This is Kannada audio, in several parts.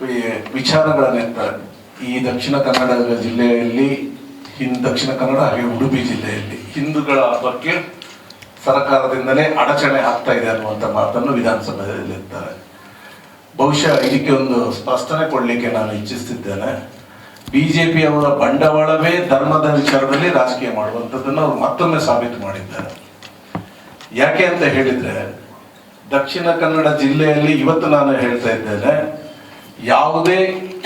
ವಿ- ವಿಚಾರಗಳನ್ನಿರ್ತಾರೆ ಈ ದಕ್ಷಿಣ ಕನ್ನಡ ಜಿಲ್ಲೆಯಲ್ಲಿ ಹಿಂದ್ ದಕ್ಷಿಣ ಕನ್ನಡ ಹಾಗೆ ಉಡುಪಿ ಜಿಲ್ಲೆಯಲ್ಲಿ ಹಿಂದೂಗಳ ಬಗ್ಗೆ ಸರ್ಕಾರದಿಂದಲೇ ಅಡಚಣೆ ಆಗ್ತಾ ಇದೆ ಅನ್ನುವಂಥ ಮಾತನ್ನು ವಿಧಾನಸಭೆಯಲ್ಲಿ ಇರ್ತಾರೆ ಬಹುಶಃ ಇದಕ್ಕೆ ಒಂದು ಸ್ಪಷ್ಟನೆ ಕೊಡಲಿಕ್ಕೆ ನಾನು ಇಚ್ಛಿಸ್ತಿದ್ದೇನೆ. ಬಿಜೆಪಿ ಅವರ ಬಂಡವಾಳವೇ ಧರ್ಮದ ವಿಚಾರದಲ್ಲಿ ರಾಜಕೀಯ ಮಾಡುವಂಥದ್ದನ್ನು ಅವರು ಮತ್ತೊಮ್ಮೆ ಸಾಬೀತು ಮಾಡಿದ್ದಾರೆ. ಯಾಕೆ ಅಂತ ಹೇಳಿದ್ರೆ, ದಕ್ಷಿಣ ಕನ್ನಡ ಜಿಲ್ಲೆಯಲ್ಲಿ ಇವತ್ತು ನಾನು ಹೇಳ್ತಾ ಇದ್ದೇನೆ ಯಾವುದೇ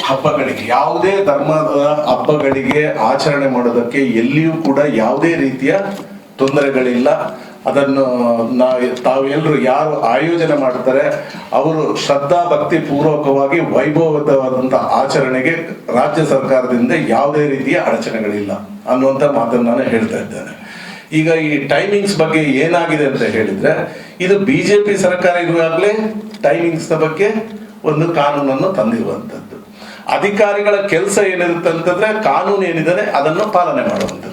ಹಬ್ಬಗಳಿಗೆ, ಯಾವುದೇ ಧರ್ಮದ ಹಬ್ಬಗಳಿಗೆ ಆಚರಣೆ ಮಾಡೋದಕ್ಕೆ ಎಲ್ಲಿಯೂ ಕೂಡ ಯಾವುದೇ ರೀತಿಯ ತೊಂದರೆಗಳಿಲ್ಲ. ಅದನ್ನು ನಾವು ತಾವೆಲ್ಲರೂ ಯಾರು ಆಯೋಜನೆ ಮಾಡ್ತಾರೆ, ಅವರು ಶ್ರದ್ಧಾ ಭಕ್ತಿ ಪೂರ್ವಕವಾಗಿ ವೈಭವತವಾದಂಥ ಆಚರಣೆಗೆ ರಾಜ್ಯ ಸರ್ಕಾರದಿಂದ ಯಾವುದೇ ರೀತಿಯ ಅಡಚಣೆಗಳಿಲ್ಲ ಅನ್ನುವಂಥ ಮಾತನ್ನು ನಾನು ಹೇಳ್ತಾ ಇದ್ದೇನೆ. ಈಗ ಈ ಟೈಮಿಂಗ್ಸ್ ಬಗ್ಗೆ ಏನಾಗಿದೆ ಅಂತ ಹೇಳಿದ್ರೆ, ಇದು ಬಿಜೆಪಿ ಸರ್ಕಾರ ಇರುವಾಗಲೇ ಟೈಮಿಂಗ್ಸ್ ಬಗ್ಗೆ ಒಂದು ಕಾನೂನನ್ನು ತಂದಿರುವಂಥದ್ದು. ಅಧಿಕಾರಿಗಳ ಕೆಲಸ ಏನಿರುತ್ತೆ ಅಂತಂದ್ರೆ ಕಾನೂನು ಏನಿದೆ ಅದನ್ನು ಪಾಲನೆ ಮಾಡುವಂಥದ್ದು.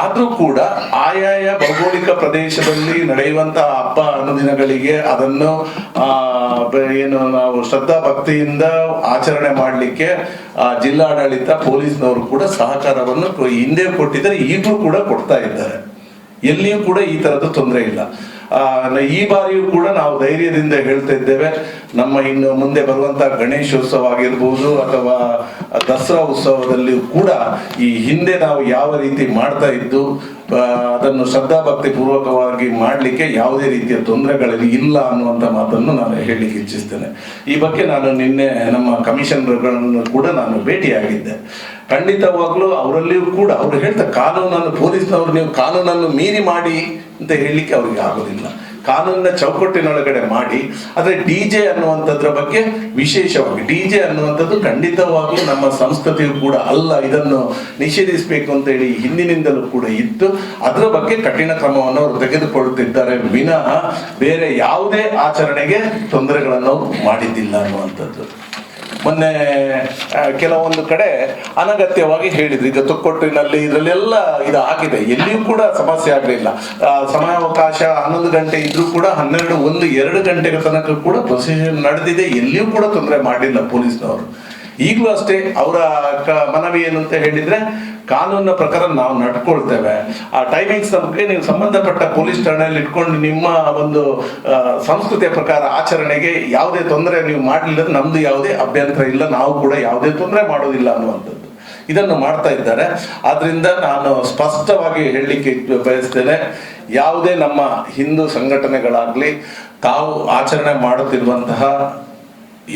ಆದರೂ ಕೂಡ ಆಯಾಯ ಭೌಗೋಳಿಕ ಪ್ರದೇಶದಲ್ಲಿ ನಡೆಯುವಂತಹ ಹಬ್ಬ ಅನುದಿನಗಳಿಗೆ ಅದನ್ನು ಏನು ನಾವು ಶ್ರದ್ಧಾ ಭಕ್ತಿಯಿಂದ ಆಚರಣೆ ಮಾಡಲಿಕ್ಕೆ ಜಿಲ್ಲಾಡಳಿತ ಪೊಲೀಸ್ನವರು ಕೂಡ ಸಹಕಾರವನ್ನು ಹಿಂದೆ ಕೊಟ್ಟಿದ್ದಾರೆ, ಈಗಲೂ ಕೂಡ ಕೊಡ್ತಾ ಇದ್ದಾರೆ. ಎಲ್ಲಿಯೂ ಕೂಡ ಈ ತರದ ತೊಂದರೆ ಇಲ್ಲ. ಈ ಬಾರಿಯೂ ಕೂಡ ನಾವು ಧೈರ್ಯದಿಂದ ಹೇಳ್ತಾ ಇದ್ದೇವೆ. ನಮ್ಮ ಇನ್ನು ಮುಂದೆ ಬರುವಂತಹ ಗಣೇಶೋತ್ಸವ ಆಗಿರ್ಬೋದು ಅಥವಾ ದಸರಾ ಉತ್ಸವದಲ್ಲಿಯೂ ಕೂಡ ಈ ಹಿಂದೆ ನಾವು ಯಾವ ರೀತಿ ಮಾಡ್ತಾ ಇದ್ದು ಅದನ್ನು ಶ್ರದ್ಧಾಭಕ್ತಿ ಪೂರ್ವಕವಾಗಿ ಮಾಡಲಿಕ್ಕೆ ಯಾವುದೇ ರೀತಿಯ ತೊಂದರೆಗಳಲ್ಲಿ ಇಲ್ಲ ಅನ್ನುವಂಥ ಮಾತನ್ನು ನಾನು ಹೇಳಲಿಕ್ಕೆ ಇಚ್ಛಿಸ್ತೇನೆ. ಈ ಬಗ್ಗೆ ನಾನು ನಿನ್ನೆ ನಮ್ಮ ಕಮಿಷನರ್ಗಳನ್ನು ಕೂಡ ನಾನು ಭೇಟಿಯಾಗಿದ್ದೆ. ಖಂಡಿತವಾಗ್ಲೂ ಅವರಲ್ಲಿಯೂ ಕೂಡ ಅವರು ಹೇಳ್ತಾ ಕಾನೂನನ್ನು, ಪೊಲೀಸ್ನವರು ನೀವು ಕಾನೂನನ್ನು ಮೀರಿ ಮಾಡಿ ಅಂತ ಹೇಳಲಿಕ್ಕೆ ಅವ್ರಿಗೆ ಆಗೋದಿಲ್ಲ. ಕಾನೂನಿನ ಚೌಕಟ್ಟಿನೊಳಗಡೆ ಮಾಡಿ, ಆದರೆ ಡಿ ಜೆ ಅನ್ನುವಂಥದ್ರ ಬಗ್ಗೆ ವಿಶೇಷವಾಗಿ, ಡಿ ಜೆ ಅನ್ನುವಂಥದ್ದು ಖಂಡಿತವಾಗ್ಲೂ ನಮ್ಮ ಸಂಸ್ಕೃತಿಯು ಕೂಡ ಅಲ್ಲ, ಇದನ್ನು ನಿಷೇಧಿಸಬೇಕು ಅಂತ ಹೇಳಿ ಹಿಂದಿನಿಂದಲೂ ಕೂಡ ಇತ್ತು. ಅದರ ಬಗ್ಗೆ ಕಠಿಣ ಕ್ರಮವನ್ನು ಅವರು ತೆಗೆದುಕೊಳ್ಳುತ್ತಿದ್ದಾರೆ. ವಿನಃ ಬೇರೆ ಯಾವುದೇ ಆಚರಣೆಗೆ ತೊಂದರೆಗಳನ್ನು ಮಾಡಿದ್ದಿಲ್ಲ ಅನ್ನುವಂಥದ್ದು. ಮೊನ್ನೆ ಕೆಲವೊಂದು ಕಡೆ ಅನಗತ್ಯವಾಗಿ ಹೇಳಿದ್ರು. ಈಗ ತುಕ್ಕೊಟ್ಟಿನಲ್ಲಿ ಇದರಲ್ಲೆಲ್ಲ ಇದು ಆಗಿದೆ. ಎಲ್ಲಿಯೂ ಕೂಡ ಸಮಸ್ಯೆ ಆಗಲಿಲ್ಲ. ಸಮಯಾವಕಾಶ ಹನ್ನೊಂದು ಗಂಟೆ ಇದ್ರೂ ಕೂಡ ಹನ್ನೆರಡು, ಒಂದು, ಎರಡು ಗಂಟೆಗಳ ತನಕ ಕೂಡ ಪ್ರೊಸೀಜರ್ ನಡೆದಿದೆ. ಎಲ್ಲಿಯೂ ಕೂಡ ತೊಂದರೆ ಮಾಡಿಲ್ಲ ಪೊಲೀಸ್ನವರು. ಈಗಲೂ ಅಷ್ಟೇ ಅವರ ಮನವಿ ಏನು ಅಂತ ಹೇಳಿದ್ರೆ ಕಾನೂನಿನ ಪ್ರಕಾರ ನಾವು ನಡ್ಕೊಳ್ತೇವೆ. ಆ ಟೈಮಿಂಗ್ಸ್ ನಮಗೆ ನೀವು ಸಂಬಂಧಪಟ್ಟ ಪೊಲೀಸ್ ಠಾಣೆಯಲ್ಲಿ ಇಟ್ಕೊಂಡು ನಿಮ್ಮ ಒಂದು ಸಂಸ್ಕೃತಿಯ ಪ್ರಕಾರ ಆಚರಣೆಗೆ ಯಾವುದೇ ತೊಂದರೆ ನೀವು ಮಾಡಲಿಲ್ಲ ನಮ್ದು ಯಾವುದೇ ಅಭ್ಯಂತರ ಇಲ್ಲ, ನಾವು ಕೂಡ ಯಾವುದೇ ತೊಂದರೆ ಮಾಡೋದಿಲ್ಲ ಅನ್ನುವಂಥದ್ದು. ಇದನ್ನು ಮಾಡ್ತಾ ಇದ್ದಾರೆ. ಆದ್ರಿಂದ ನಾನು ಸ್ಪಷ್ಟವಾಗಿ ಹೇಳಲಿಕ್ಕೆ ಬಯಸ್ತೇನೆ, ಯಾವುದೇ ನಮ್ಮ ಹಿಂದೂ ಸಂಘಟನೆಗಳಾಗಲಿ ತಾವು ಆಚರಣೆ ಮಾಡುತ್ತಿರುವಂತಹ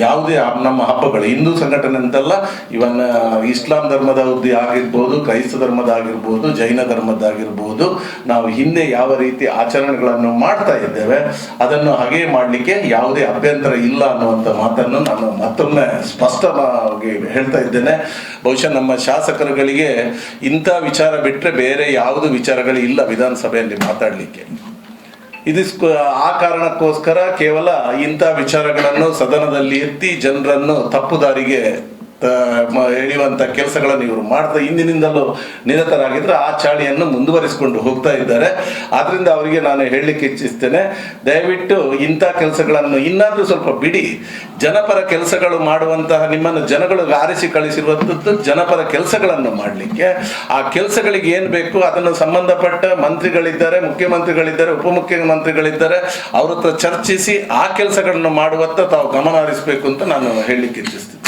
ಯಾವುದೇ ನಮ್ಮ ಹಬ್ಬಗಳು, ಹಿಂದೂ ಸಂಘಟನೆ ಅಂತಲ್ಲ, ಇವನ್ನ ಇಸ್ಲಾಂ ಧರ್ಮದ ಹುದ್ದಿ ಆಗಿರ್ಬೋದು, ಕ್ರೈಸ್ತ ಧರ್ಮದ ಆಗಿರ್ಬೋದು ಜೈನ ಧರ್ಮದ್ದಾಗಿರ್ಬೋದು ನಾವು ಹಿಂದೆ ಯಾವ ರೀತಿ ಆಚರಣೆಗಳನ್ನು ಮಾಡ್ತಾ ಇದ್ದೇವೆ, ಅದನ್ನು ಹಾಗೆ ಮಾಡಲಿಕ್ಕೆ ಯಾವುದೇ ಅಭ್ಯಂತರ ಇಲ್ಲ ಅನ್ನುವಂಥ ಮಾತನ್ನು ನಾನು ಮತ್ತೊಮ್ಮೆ ಸ್ಪಷ್ಟವಾಗಿ ಹೇಳ್ತಾ ಇದ್ದೇನೆ. ಬಹುಶಃ ನಮ್ಮ ಶಾಸಕರುಗಳಿಗೆ ಇಂಥ ವಿಚಾರ ಬಿಟ್ಟರೆ ಬೇರೆ ಯಾವುದು ವಿಚಾರಗಳು ಇಲ್ಲ ವಿಧಾನಸಭೆಯಲ್ಲಿ ಮಾತಾಡಲಿಕ್ಕೆ. ಇದು ಸ್ಕ- ಆ ಕಾರಣಕ್ಕೋಸ್ಕರ ಕೇವಲ ಇಂಥ ವಿಚಾರಗಳನ್ನು ಸದನದಲ್ಲಿ ಎತ್ತಿ ಜನರನ್ನು ತಪ್ಪು ದಾರಿಗೆ ಎಳೆಯುವಂತ ಕೆಲಸಗಳನ್ನು ಇವರು ಮಾಡ್ತಾ ಹಿಂದಿನಿಂದಲೂ ನಿರತರಾಗಿದ್ದರೆ ಆ ಚಾಳಿಯನ್ನು ಮುಂದುವರಿಸಿಕೊಂಡು ಹೋಗ್ತಾ ಇದ್ದಾರೆ. ಆದ್ದರಿಂದ ಅವರಿಗೆ ನಾನು ಹೇಳಲಿಕ್ಕೆ ಇಚ್ಛಿಸ್ತೇನೆ, ದಯವಿಟ್ಟು ಇಂಥ ಕೆಲಸಗಳನ್ನು ಇನ್ನಾದರೂ ಸ್ವಲ್ಪ ಬಿಡಿ. ಜನಪರ ಕೆಲಸಗಳು ಮಾಡುವಂತಹ ನಿಮ್ಮನ್ನು ಜನಗಳು ಆರಿಸಿ ಕಳಿಸಿರುವಂಥದ್ದು ಜನಪರ ಕೆಲಸಗಳನ್ನು ಮಾಡಲಿಕ್ಕೆ. ಆ ಕೆಲಸಗಳಿಗೆ ಏನು ಬೇಕು ಅದನ್ನು ಸಂಬಂಧಪಟ್ಟ ಮಂತ್ರಿಗಳಿದ್ದಾರೆ, ಮುಖ್ಯಮಂತ್ರಿಗಳಿದ್ದಾರೆ, ಉಪಮುಖ್ಯಮಂತ್ರಿಗಳಿದ್ದಾರೆ, ಅವ್ರ ಹತ್ರ ಚರ್ಚಿಸಿ ಆ ಕೆಲಸಗಳನ್ನು ಮಾಡುವತ್ತ ತಾವು ಗಮನ ಹರಿಸಬೇಕು ಅಂತ ನಾನು ಹೇಳಲಿಕ್ಕೆ ಇಚ್ಛಿಸ್ತೀನಿ.